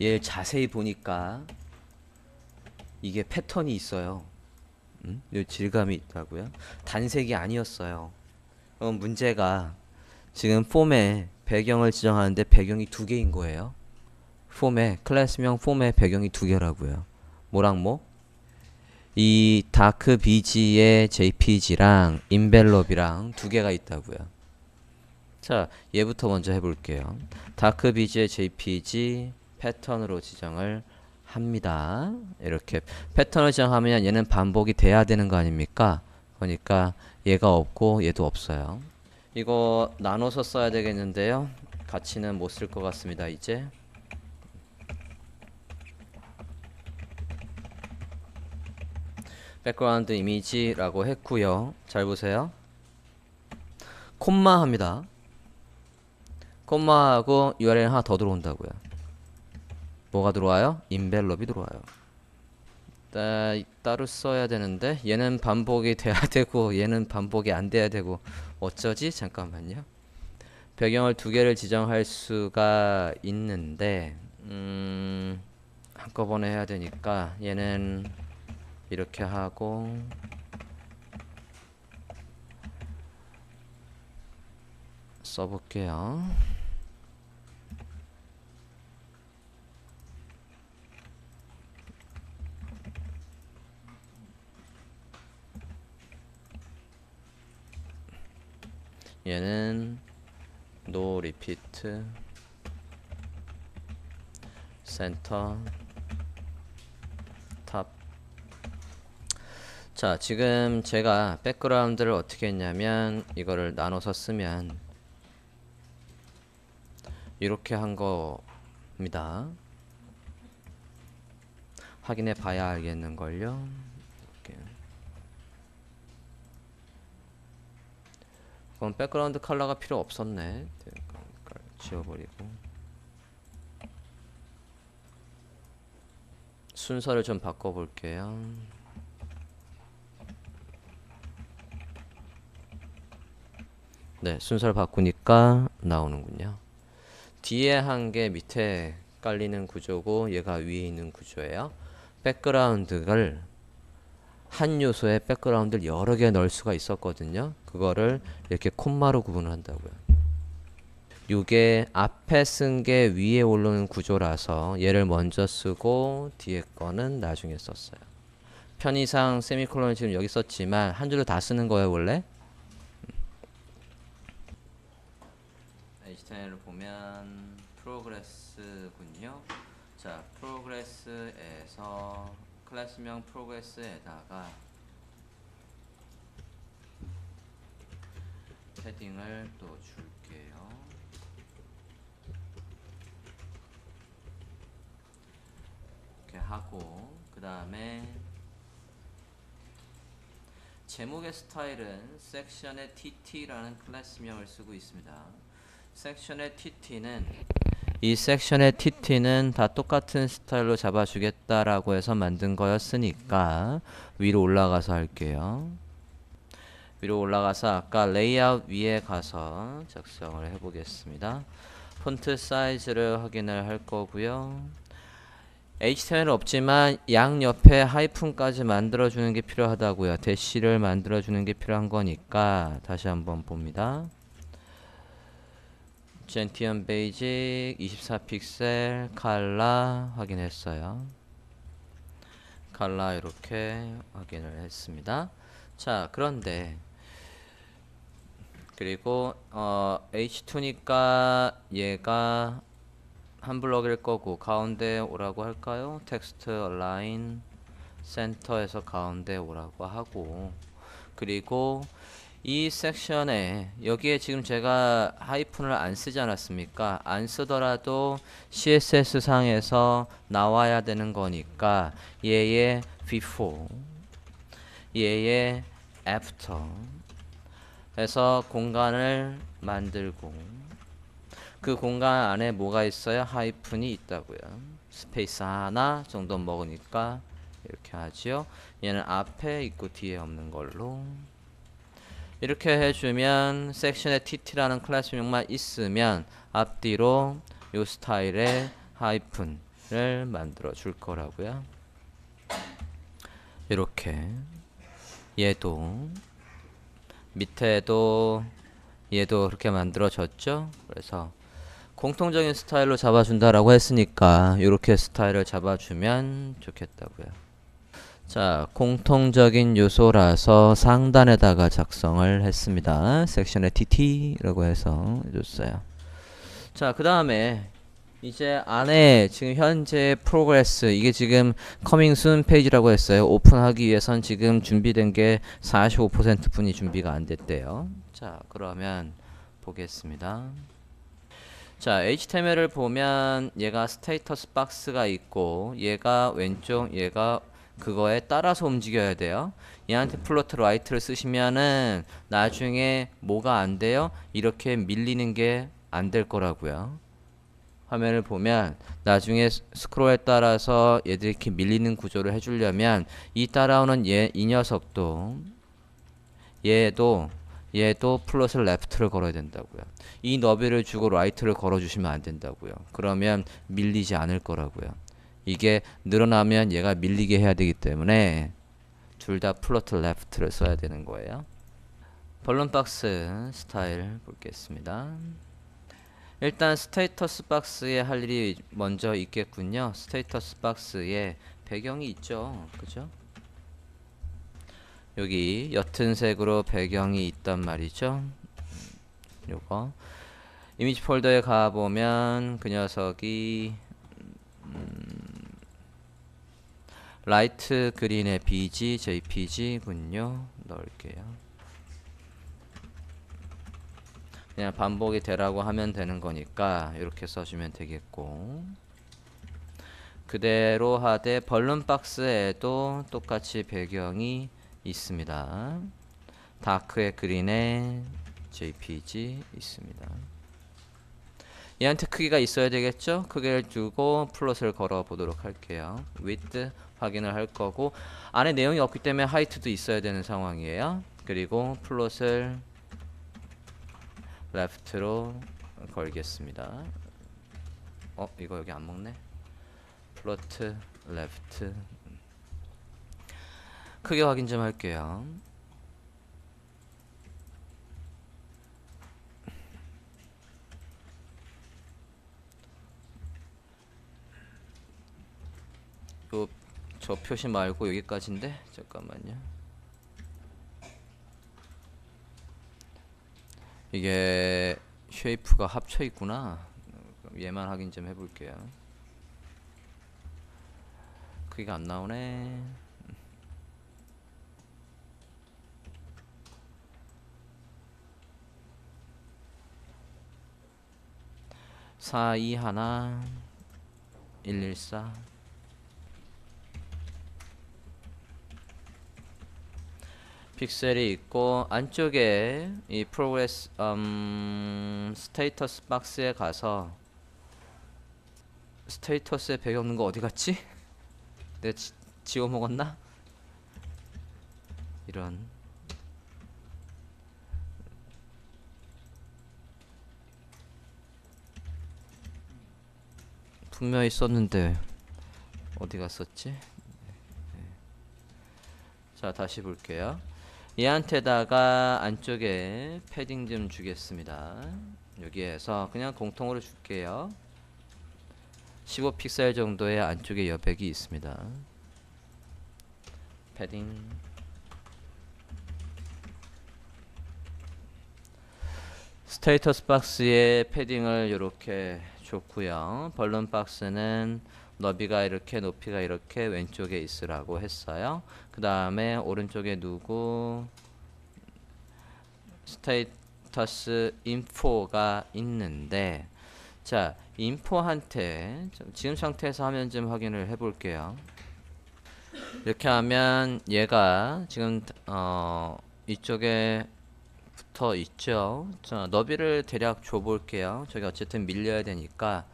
얘를 자세히 보니까 이게 패턴이 있어요. 음? 요 질감이 있다고요? 단색이 아니었어요. 그럼 문제가 지금 폼에 배경을 지정하는데 배경이 두 개인 거예요. 폼에 클래스명 폼에 배경이 두 개라고요. 뭐랑 뭐? 이 다크 비지의 JPG랑 인벨롭이랑 두 개가 있다고요. 자, 얘부터 먼저 해볼게요. 다크 비지의 JPG 패턴으로 지정을 합니다. 이렇게 패턴을 지정하면 얘는 반복이 돼야 되는 거 아닙니까? 그러니까 얘가 없고 얘도 없어요. 이거 나눠서 써야 되겠는데요. 같이는 못 쓸 것 같습니다. 이제 백그라운드 이미지라고 했고요. 잘 보세요. 콤마 합니다. 콤마하고 URL 하나 더 들어온다고요. 뭐가 들어와요? 인벨롭이 들어와요. 따, 따로 써야 되는데 얘는 반복이 돼야 되고 얘는 반복이 안 돼야 되고 어쩌지? 잠깐만요. 배경을 두 개를 지정할 수가 있는데 음, 한꺼번에 해야 되니까 얘는 이렇게 하고 써볼게요. 얘는 no repeat 센터 탑 자, 지금 제가 백그라운드를 어떻게 했냐면 이거를 나눠서 쓰면 이렇게 한 겁니다. 확인해 봐야 알겠는걸요. 이렇게. 그럼 백그라운드 컬러가 필요 없었네. 지워버리고 순서를 좀 바꿔볼게요. 네, 순서를 바꾸니까 나오는군요. 뒤에 한개 밑에 깔리는 구조고 얘가 위에 있는 구조예요. 백그라운드를 한 요소에 백그라운드를 여러 개 넣을 수가 있었거든요. 그거를 이렇게 콤마로 구분을 한다고요. 이게 앞에 쓴 게 위에 올라오는 구조라서 얘를 먼저 쓰고 뒤에 거는 나중에 썼어요. 편의상 세미콜론을 지금 여기 썼지만 한 줄로 다 쓰는 거예요 원래. HTML을 보면 프로그레스군요. 자, 프로그레스에서 클래스명 프로그레스에다가 패딩을 또 줄게요. 이렇게 하고 그 다음에 제목의 스타일은 섹션의 TT라는 클래스명을 쓰고 있습니다. 섹션의 TT는 이 섹션의 TT는 다 똑같은 스타일로 잡아주겠다라고 해서 만든 거였으니까 위로 올라가서 할게요. 위로 올라가서 아까 레이아웃 위에 가서 작성을 해보겠습니다. 폰트 사이즈를 확인을 할 거고요. HTML 없지만 양 옆에 하이픈까지 만들어주는 게 필요하다고요. 대시를 만들어주는 게 필요한 거니까 다시 한번 봅니다. 젠티언 베이직 24픽셀 칼라 확인했어요. 칼라 이렇게 확인을 했습니다. 자 그런데 그리고 어, H2니까 얘가 한 블럭일 거고 가운데 오라고 할까요? 텍스트 얼라인 센터에서 가운데 오라고 하고 그리고 이 섹션에 여기에 지금 제가 하이픈을 안 쓰지 않았습니까? 안 쓰더라도 CSS 상에서 나와야 되는 거니까 얘의 before 얘의 after 해서 공간을 만들고 그 공간 안에 뭐가 있어요? 하이픈이 있다고요. 스페이스 하나 정도 먹으니까 이렇게 하지요. 얘는 앞에 있고 뒤에 없는 걸로 이렇게 해주면 섹션에 tt라는 클래스 명만 있으면 앞뒤로 요 스타일의 하이픈 를 만들어 줄 거라고요. 이렇게 얘도 밑에도 얘도 그렇게 만들어졌죠. 그래서 공통적인 스타일로 잡아준다라고 했으니까 이렇게 스타일을 잡아주면 좋겠다고요. 자, 공통적인 요소라서 상단에다가 작성을 했습니다. 섹션에 TT라고 해서 줬어요. 자, 그 다음에 이제 안에 지금 현재 프로그레스 이게 지금 커밍 순 페이지라고 했어요. 오픈하기 위해선 지금 준비된 게 45% 분이 준비가 안 됐대요. 자, 그러면 보겠습니다. 자, HTML을 보면 얘가 스테이터스 박스가 있고 얘가 왼쪽 얘가 그거에 따라서 움직여야 돼요. 얘한테 플로트 라이트를 쓰시면은 나중에 뭐가 안 돼요? 이렇게 밀리는 게 안 될 거라고요. 화면을 보면 나중에 스- 스크롤에 따라서 얘들이 이렇게 밀리는 구조를 해주려면 이 따라오는 얘 이 녀석도 얘도 얘도 플러스 레프트를 걸어야 된다고요. 이 너비를 주고 라이트를 걸어주시면 안 된다고요. 그러면 밀리지 않을 거라고요. 이게 늘어나면 얘가 밀리게 해야 되기 때문에 둘 다 플러트 레프트를 써야 되는 거예요. 벌룬 박스 스타일 보겠습니다. 일단 스테이터스 박스에 할 일이 먼저 있겠군요. 스테이터스 박스에 배경이 있죠. 그죠? 여기 옅은 색으로 배경이 있단 말이죠. 요거 이미지 폴더에 가 보면 그 녀석이 음, 라이트 그린의 BG, JPG군요. 넣을게요. 그냥 반복이 되라고 하면 되는 거니까 이렇게 써주면 되겠고 그대로 하되 벌룬 박스에도 똑같이 배경이 있습니다. 다크의 그린의 JPG 있습니다. 얘한테 크기가 있어야 되겠죠? 크기를 두고 플롯을 걸어 보도록 할게요. width 확인을 할 거고 안에 내용이 없기 때문에 하이트도 있어야 되는 상황이에요. 그리고 플롯을 레프트로 걸겠습니다. 어, 이거 여기 안 먹네. 플로트 레프트 크게 확인 좀 할게요. 요 저 표시 말고 여기까지인데 잠깐만요. 이게 쉐이프가 합쳐 있구나. 얘만 확인 좀 해볼게요. 크기가 안 나오네. 4, 2 하나 114 픽셀이 있고 안쪽에 이 프로그레스 음, 스테이터스 박스에 가서 스테이터스에 배경 없는 거 어디 갔지? 내가 지, 지워 먹었나? 이런 분명히 썼는데 어디 갔었지? 네. 자 다시 볼게요. 얘한테다가 안쪽에 패딩 좀 주겠습니다. 여기에서 그냥 공통으로 줄게요. 15픽셀 정도의 안쪽에 여백이 있습니다. 패딩 스테이터스 박스에 패딩을 이렇게 줬고요. 벌룬 박스는 너비가 이렇게 높이가 이렇게 왼쪽에 있으라고 했어요. 그 다음에 오른쪽에 누구 스테이터스 인포가 있는데 자 인포한테 좀 지금 상태에서 화면 좀 확인을 해 볼게요. 이렇게 하면 얘가 지금 어 이쪽에 붙어 있죠. 자 너비를 대략 줘 볼게요. 저기 어쨌든 밀려야 되니까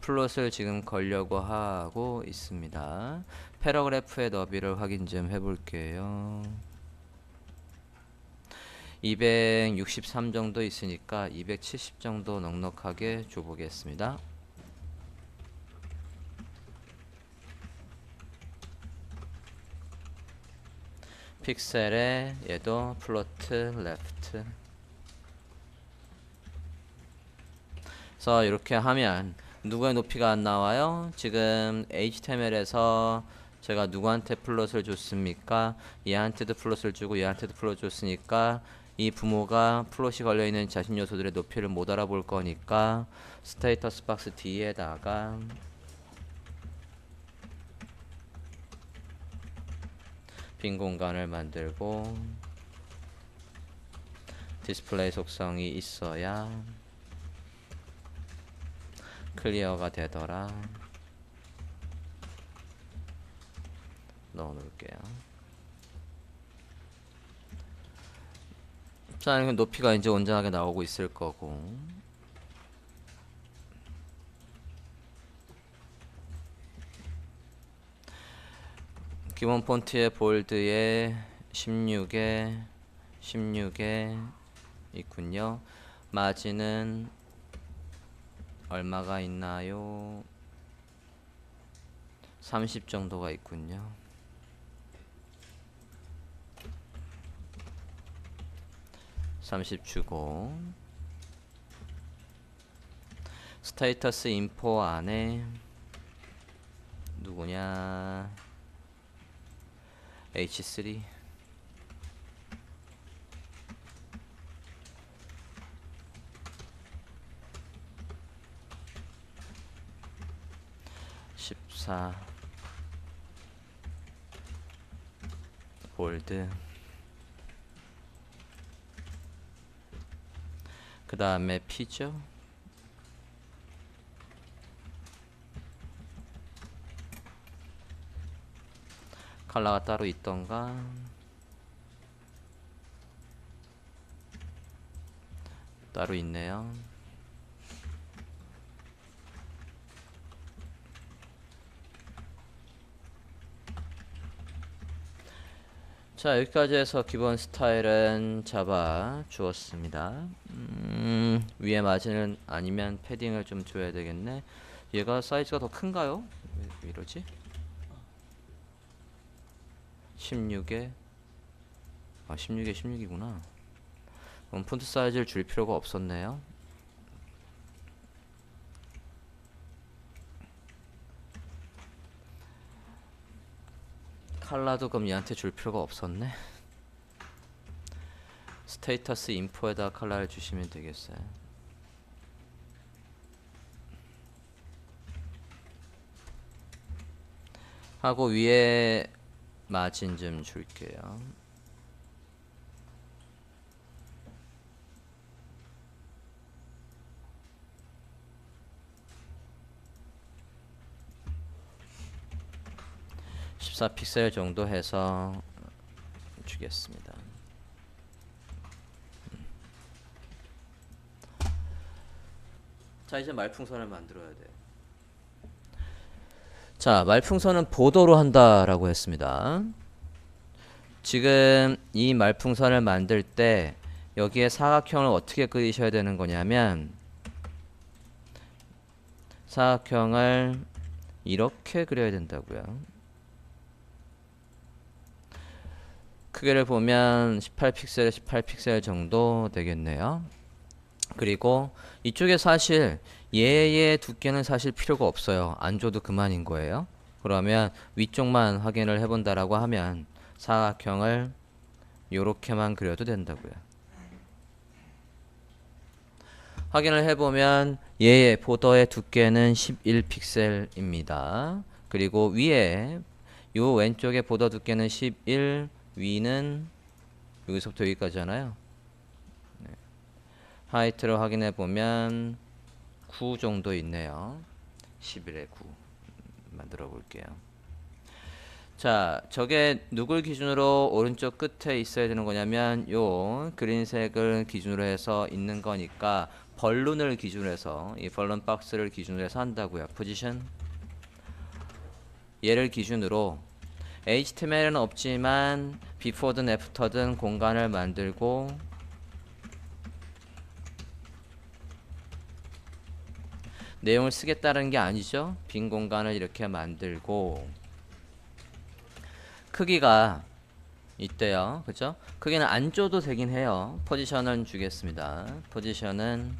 플롯을 지금 걸려고 하고 있습니다. 패러그래프의 너비를 확인 좀 해볼게요. 263 정도 있으니까 270 정도 넉넉하게 줘보겠습니다. 픽셀에 얘도 플로트 레프트 그래서 이렇게 하면 누구의 높이가 안 나와요? 지금 HTML에서 제가 누구한테 플롯을 줬습니까? 얘한테도 플롯을 주고 얘한테도 플롯 줬으니까 이 부모가 플롯이 걸려있는 자신 요소들의 높이를 못 알아볼 거니까 스테이터스 박스 뒤에다가 빈 공간을 만들고 디스플레이 속성이 있어야 클리어가 되더라. 넣어 놓을게요. 자 이렇게 높이가 이제 온전하게 나오고 있을 거고. 기본 폰트의 볼드에 16에 16에 있군요. 마진은 얼마가 있나요? 30 정도가 있군요. 30 주고 스테이터스 인포 안에 누구냐 H3 14 볼드. 그 다음에 P죠? 컬러가 따로 있던가? 따로 있네요 자 여기까지 해서 기본 스타일은 잡아 주었습니다 음, 위에 마진은 아니면 패딩을 좀 줘야 되겠네 얘가 사이즈가 더 큰가요? 왜, 왜 이러지? 16에 아 16에 16이구나 그럼 폰트 사이즈를 줄 필요가 없었네요 칼라도 그럼 얘한테 줄 필요가 없었네. 스테이터스 인포에다 칼라를 주시면 되겠어요. 하고 위에 마진 좀 줄게요 (14 픽셀) 정도 해서 주겠습니다. 자 이제 말풍선을 만들어야 돼요 자 말풍선은 보도로 한다라고 했습니다. 지금 이 말풍선을 만들 때 여기에 사각형을 어떻게 그리셔야 되는 거냐면 사각형을 이렇게 그려야 된다고요 크기를 보면 18픽셀 18픽셀 정도 되겠네요 그리고 이쪽에 사실 얘의 두께는 사실 필요가 없어요. 안 줘도 그만인 거예요. 그러면 위쪽만 확인을 해본다라고 하면 사각형을 요렇게만 그려도 된다고요. 확인을 해보면 얘의 보더의 두께는 11픽셀입니다. 그리고 위에 요 왼쪽에 보더 두께는 11, 위는 여기서부터 여기까지잖아요. 하이트를 확인해 보면 9 정도 있네요. 11에 9 만들어 볼게요. 자, 저게 누굴 기준으로 오른쪽 끝에 있어야 되는 거냐면 요 그린색을 기준으로 해서 있는 거니까 벌룬을 기준으로 해서 이 벌룬 박스를 기준으로 해서 한다고요. 포지션 얘를 기준으로 HTML은 없지만 비포든 애프터든 공간을 만들고 내용을 쓰겠다는 게 아니죠. 빈 공간을 이렇게 만들고 크기가 이때요. 그죠? 크기는 안 줘도 되긴 해요. 포지션을 주겠습니다. 포지션은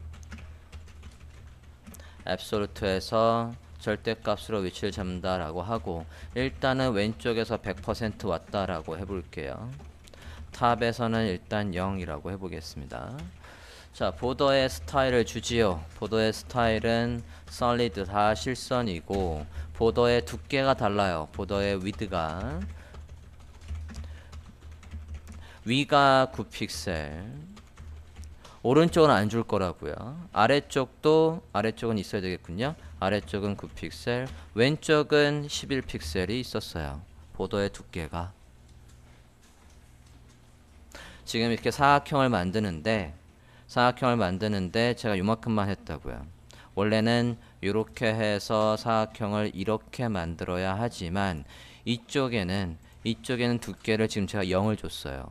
앱솔루트에서 절대값으로 위치를 잡는다라고 하고 일단은 왼쪽에서 100% 왔다라고 해볼게요. 탑에서는 일단 0이라고 해보겠습니다. 자, 보더의 스타일을 주지요. 보더의 스타일은 솔리드 다 실선이고 보더의 두께가 달라요. 보더의 위드가 위가 9픽셀 오른쪽은 안 줄 거라고요. 아래쪽도 아래쪽은 있어야 되겠군요. 아래쪽은 9픽셀, 왼쪽은 11픽셀이 있었어요. 보더의 두께가 지금 이렇게 사각형을 만드는데 사각형을 만드는데 제가 요만큼만 했다고요. 원래는 이렇게 해서 사각형을 이렇게 만들어야 하지만 이쪽에는 이쪽에는 두께를 지금 제가 0을 줬어요.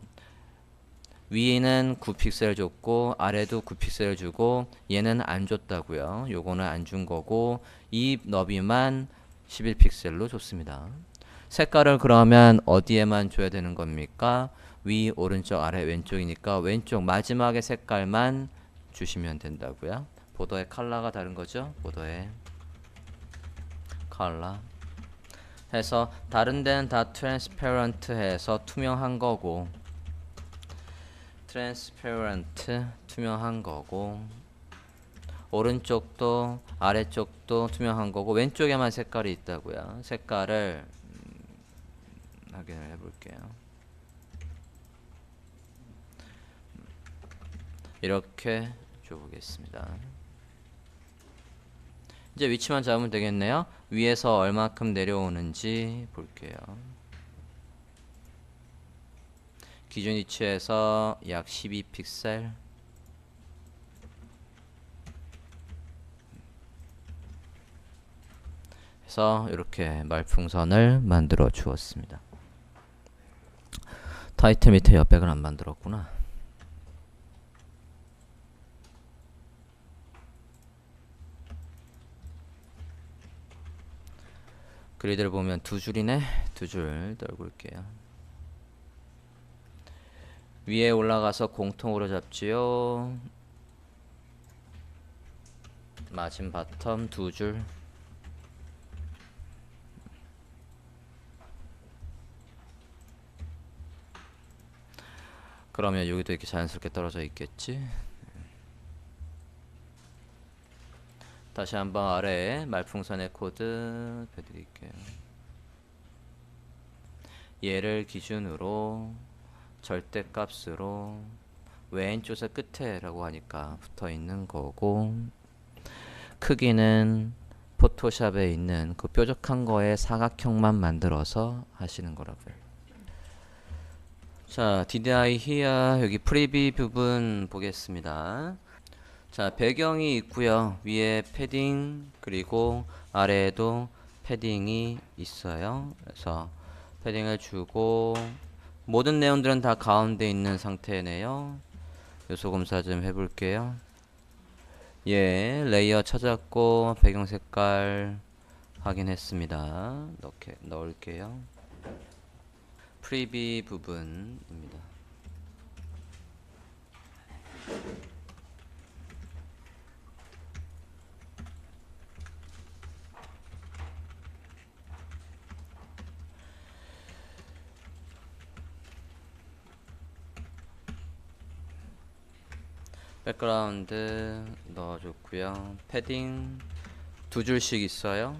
위에는 9픽셀 줬고 아래도 9픽셀 주고 얘는 안 줬다고요. 요거는 안 준 거고 이 너비만 11픽셀로 줬습니다. 색깔을 그러면 어디에만 줘야 되는 겁니까? 위, 오른쪽, 아래, 왼쪽이니까 왼쪽 마지막에 색깔만 주시면 된다고요. 보더의 컬러가 다른 거죠. 보더의 컬러 해서 다른 데는 다 트랜스페런트 해서 투명한 거고 트랜스페런트 투명한 거고 오른쪽도 아래쪽도 투명한 거고 왼쪽에만 색깔이 있다고요. 색깔을 음, 확인을 해볼게요. 이렇게 줘보겠습니다. 이제 위치만 잡으면 되겠네요. 위에서 얼마큼 내려오는지 볼게요. 기준 위치에서 약 12픽셀 해서 이렇게 말풍선을 만들어 주었습니다. 타이틀 밑에 옆백을 안 만들었구나. 그리드를 보면 두 줄이네. 두 줄 떨굴게요. 위에 올라가서 공통으로 잡지요. 마진 바텀 두 줄. 그러면 여기도 이렇게 자연스럽게 떨어져 있겠지. 다시 한번 아래에 말풍선의 코드 펴드릴게요. 얘를 기준으로 절대값으로 왼쪽에서 끝에라고 하니까 붙어 있는 거고 크기는 포토샵에 있는 그 뾰족한 거에 사각형만 만들어서 하시는 거라고요. 자, DDI here 여기 프리비 부분 보겠습니다. 자, 배경이 있고요. 위에 패딩 그리고 아래에도 패딩이 있어요. 그래서 패딩을 주고 모든 내용들은 다 가운데 있는 상태네요. 요소 검사 좀 해볼게요. 예, 레이어 찾았고 배경 색깔 확인했습니다. 넣게 넣을게요. 프리비 부분입니다. 백그라운드 넣어줬고요. 패딩 두 줄씩 있어요.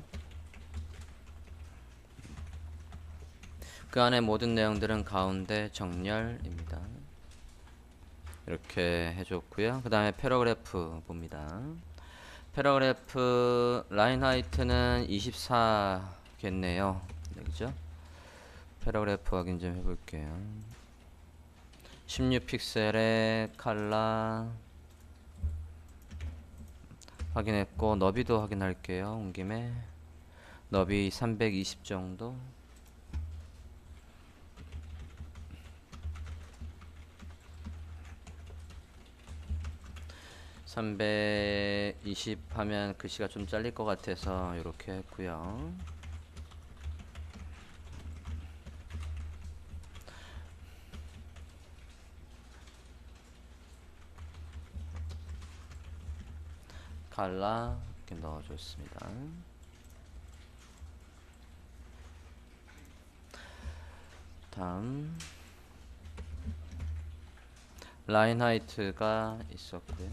그 안에 모든 내용들은 가운데 정렬입니다. 이렇게 해줬고요. 그 다음에 패러그래프 봅니다. 패러그래프 라인 하이트는 24겠네요. 네, 그죠? 패러그래프 확인 좀 해볼게요. 16픽셀의 칼라 확인했고 너비도 확인할게요. 온 김에. 너비 320 정도. (320) 하면 글씨가 좀 잘릴 것 같아서 이렇게 했고요 칼라 이렇게 넣어줬습니다. 다음 라인 하이트가 있었고요.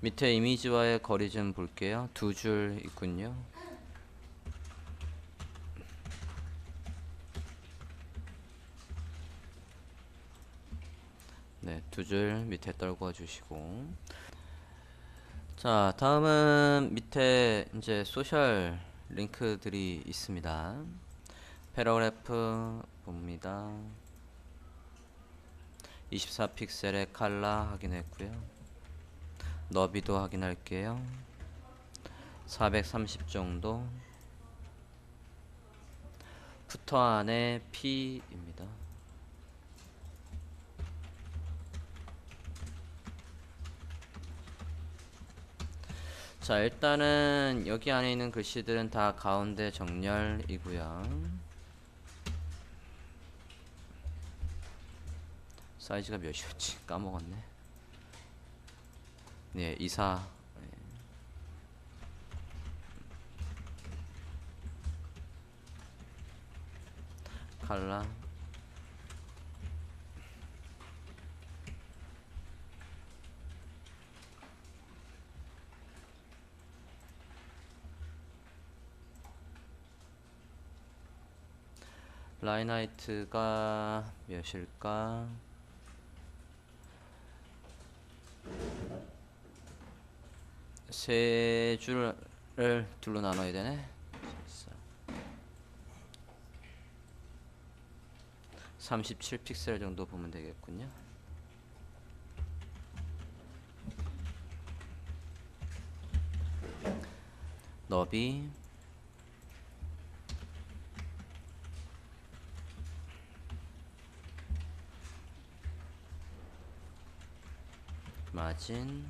밑에 이미지와의 거리 좀 볼게요. 두 줄 있군요. 네, 두 줄 밑에 떨궈 주시고. 자, 다음은 밑에 이제 소셜 링크들이 있습니다. 패러그래프 봅니다. 24픽셀의 칼라 확인했고요. 너비도 확인할게요. 430 정도. 푸터 안에 P입니다. 자, 일단은 여기 안에 있는 글씨들은 다 가운데 정렬이고요. 사이즈가 몇이었지? 까먹었네. 네, 이사. 네. 칼라. 라인하이트가 몇일까? 세 줄을 둘로 나눠야 되네. 37 픽셀 정도 보면 되겠군요. 너비 마진.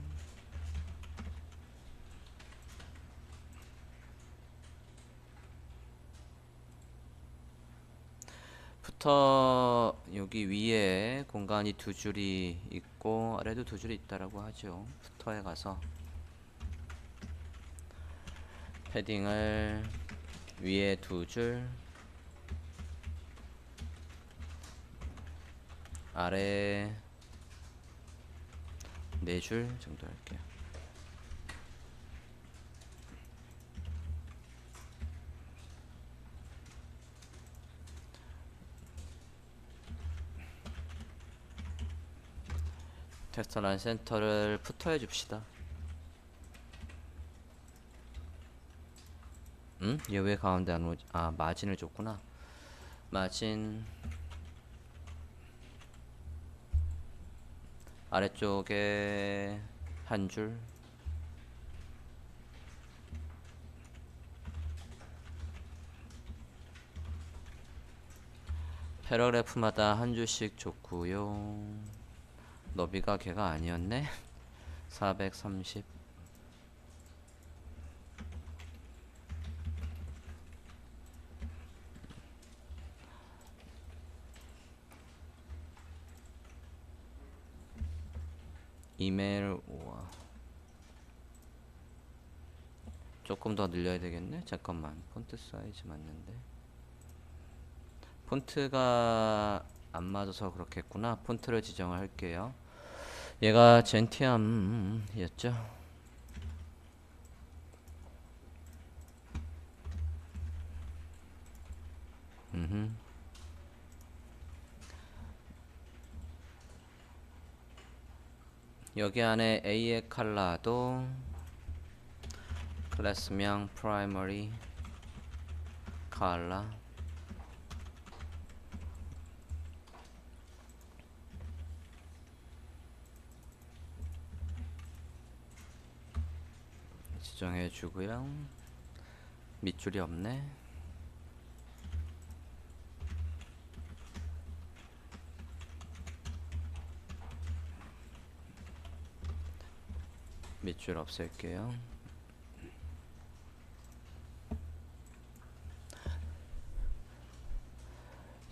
부터 여기 위에 공간이 두 줄이 있고 아래도 두 줄이 있다라고 하죠. 부터에 가서. 패딩을 위에 두 줄, 아래 네 줄 정도 할게요. 텍스트 라인 센터를 푸터해 줍시다. 응? 얘왜 가운데 안 오지? 아, 마진을 줬구나. 마진 아래쪽에 한 줄. 패러그래프마다 한 줄씩 줬고요. 너비가 걔가 아니었네. 430 이메일 오와. 조금 더 늘려야 되겠네? 잠깐만 폰트 사이즈 맞는데. 폰트가 안 맞아서 그렇겠구나. 폰트를 지정을 할게요. 얘가 젠티엄이었죠 음흠. 여기 안에 A의 컬러도 클래스명 프라이머리 컬러. 지정해 주고요. 밑줄이 없네 밑줄 없앨게요.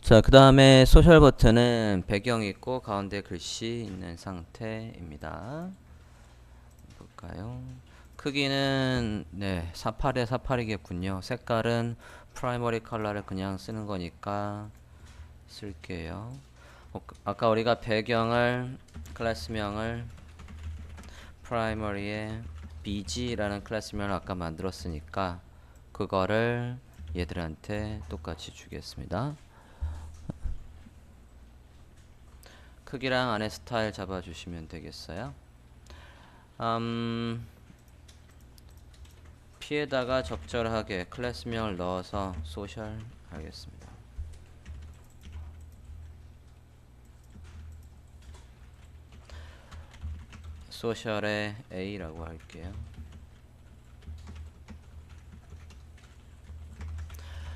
자, 그 다음에 소셜 버튼은 배경이 있고 가운데 글씨 있는 상태입니다. 볼까요? 크기는 네, 48에 48이겠군요. 색깔은 프라이머리 컬러를 그냥 쓰는 거니까 쓸게요. 어, 아까 우리가 배경을 클래스명을 프라이머리에 bg라는 클래스명을 아까 만들었으니까 그거를 얘들한테 똑같이 주겠습니다. 크기랑 안에 스타일 잡아주시면 되겠어요. 음, P에다가 적절하게 클래스명을 넣어서 소셜 하겠습니다. 소셜의 A라고 할게요.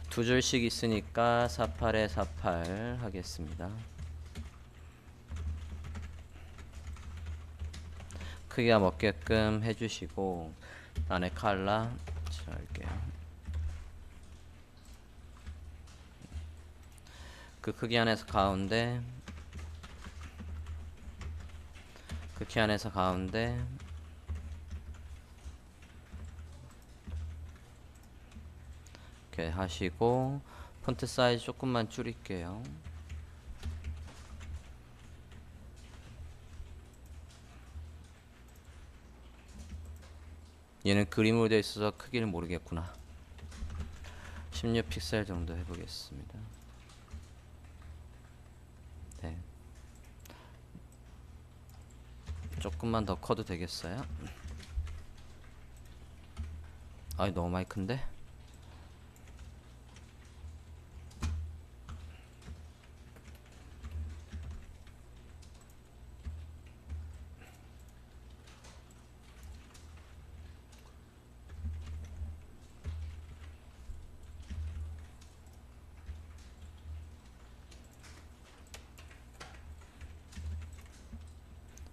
두 줄씩 있으니까 48에 48 하겠습니다. 크기가 먹게끔 해주시고 안에 칼라 자, 할게요. 그 크기 안에서 가운데 그키 안에서 가운데 이렇게 하시고 폰트 사이즈 조금만 줄일게요. 얘는 그림으로 되어 있어서 크기를 모르겠구나. 16픽셀 정도 해보겠습니다. 네. 조금만 더 커도 되겠어요? 아이 너무 많이 큰데?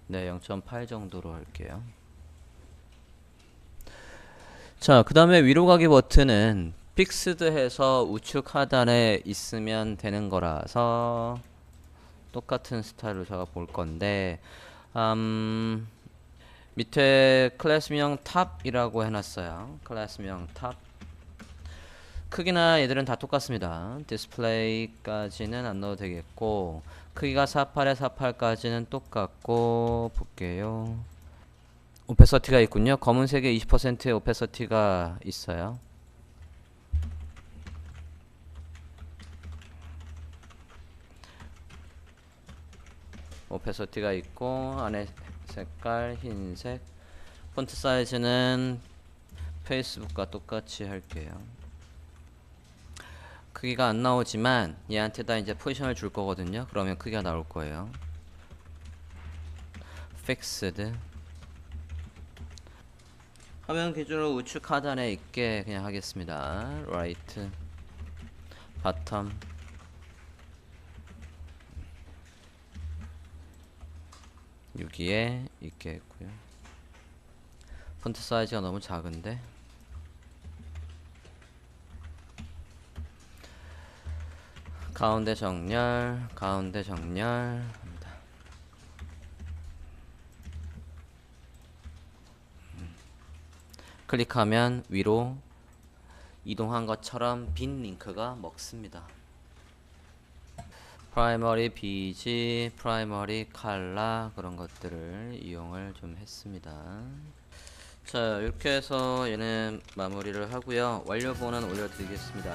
네, 0.8 정도로 할게요. 자, 그 다음에 위로 가기 버튼은 픽스드 해서 우측 하단에 있으면 되는 거라서 똑같은 스타일로 제가 볼 건데, 음, 밑에 클래스명 탑이라고 해놨어요. 클래스명 탑. 크기나 얘들은 다 똑같습니다. 디스플레이까지는 안 넣어도 되겠고 크기가 48에 48까지는 똑같고 볼게요. 오페서티가 있군요. 검은색에 20%의 오페서티가 있어요. 오페서티가 있고 안에 색깔 흰색 폰트 사이즈는 페이스북과 똑같이 할게요. 크기가 안 나오지만 얘한테다 이제 포지션을 줄 거거든요. 그러면 크기가 나올 거예요. fixed 화면 기준으로 우측 하단에 있게 그냥 하겠습니다. right bottom 여기에 있게 했고요. 폰트 사이즈가 너무 작은데 가운데 정렬, 가운데 정렬 합니다. 음. 클릭하면 위로 이동한 것처럼 빈 링크가 먹습니다. 프라이머리 비지, 프라이머리 칼라 그런 것들을 이용을 좀 했습니다. 자 이렇게 해서 얘는 마무리를 하고요. 완료본은 올려드리겠습니다.